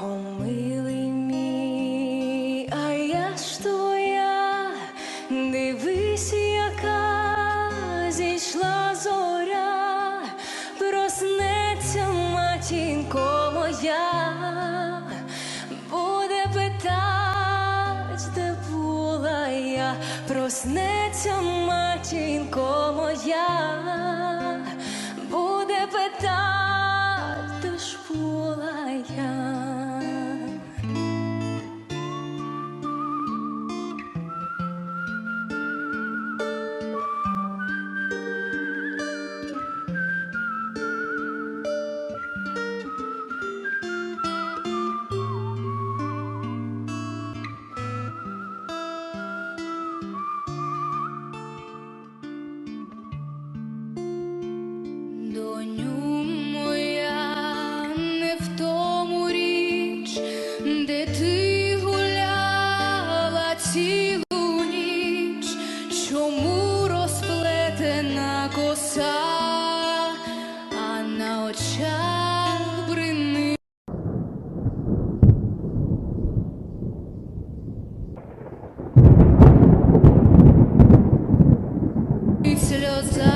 О, мій, а я ж твоя, дивись, яка зійшла зоря, проснеться матінко моя, буде питать, була я, проснеться матінко моя. де ти гуляла цілу ніч, чому розплетена коса, а на очах брини. Сльоза.